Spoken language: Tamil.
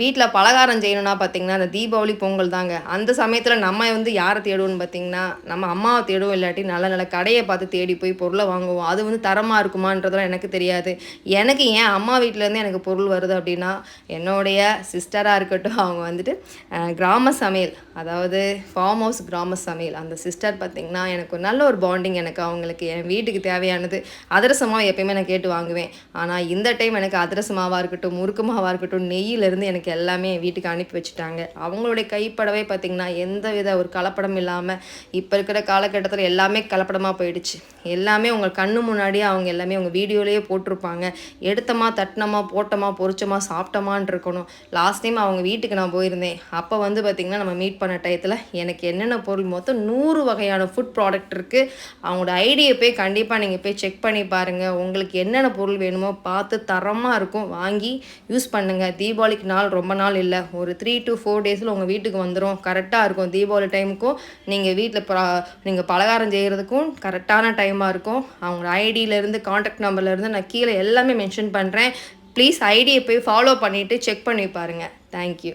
வீட்டில் பலகாரம் செய்யணும்னா பார்த்தீங்கன்னா அந்த தீபாவளி பொங்கல் தாங்க. அந்த சமயத்தில் நம்ம வந்து யாரை தேடுவோம்னு பார்த்தீங்கன்னா நம்ம அம்மாவை தேடுவோம் இல்லாட்டி நல்ல நல்ல கடையை பார்த்து தேடி போய் பொருளை வாங்குவோம். அது வந்து தரமாக இருக்குமான்றதெல்லாம் எனக்கு தெரியாது. எனக்கு ஏன் அம்மா வீட்டிலேருந்து எனக்கு பொருள் வருது அப்படின்னா என்னுடைய சிஸ்டராக இருக்கட்டும் அவங்க வந்துட்டு கிராம சமையல். அதாவது ஃபார்ம் ஹவுஸ் கிராம சமையல். அந்த சிஸ்டர் பார்த்திங்கன்னா எனக்கு ஒரு நல்ல ஒரு பாண்டிங் எனக்கு அவங்களுக்கு. என் வீட்டுக்கு தேவையானது அதிரசமாக எப்பயுமே நான் கேட்டு வாங்குவேன். ஆனால் இந்த டைம் எனக்கு அதிரசமாவாக இருக்கட்டும் முறுக்கு மாவாக இருக்கட்டும் நெய்யிலேருந்து எனக்கு எல்லாமே வீட்டுக்கு அனுப்பி வச்சுட்டாங்க. அவங்களுடைய கைப்படவே பார்த்திங்கன்னா எந்த வித ஒரு கலப்படம் இல்லாமல் இப்போ இருக்கிற காலகட்டத்தில் எல்லாமே கலப்படமாக போயிடுச்சு. எல்லாமே உங்கள் கண்ணு முன்னாடியே அவங்க எல்லாமே உங்கள் வீடியோலேயே போட்டிருப்பாங்க. எடுத்தமா தட்டினமா போட்டோமா பொரிச்சோமா சாப்பிட்டோமான்னு இருக்கணும். லாஸ்ட் டைம் அவங்க வீட்டுக்கு நான் போயிருந்தேன். அப்போ வந்து பார்த்திங்கன்னா நம்ம மீட் பண்ண டயத்தில் எனக்கு என்னென்ன பொருள் மொத்தம் நூறு வகையான ஃபுட் ப்ராடக்ட் இருக்குது அவங்களோட ஐடியை போய் கண்டிப்பாக நீங்கள் போய் செக் பண்ணி பாருங்கள் உங்களுக்கு என்னென்ன பொருள் வேணுமோ பார்த்து தரமாக இருக்கும். வாங்கி யூஸ் பண்ணுங்கள் தீபாவளிக்கு நான் நாள் ரொம்ப நாள் இல்லை. ஒரு த்ரீ டு ஃபோர் டேஸில் உங்கள் வீட்டுக்கு வந்துடும் கரெக்டாக இருக்கும். தீபாவளி டைமுக்கும் நீங்கள் வீட்டில் நீங்கள் பலகாரம் செய்கிறதுக்கும் கரெக்டான டைமாக இருக்கும். அவங்களோட ஐடியிலேருந்து காண்டாக்ட் நம்பர்லேருந்து நான் கீழே எல்லாமே மென்ஷன் பண்ணுறேன் ப்ளீஸ் ஐடியை போய் ஃபாலோ பண்ணிவிட்டு செக் பண்ணி பாருங்கள் தேங்க்யூ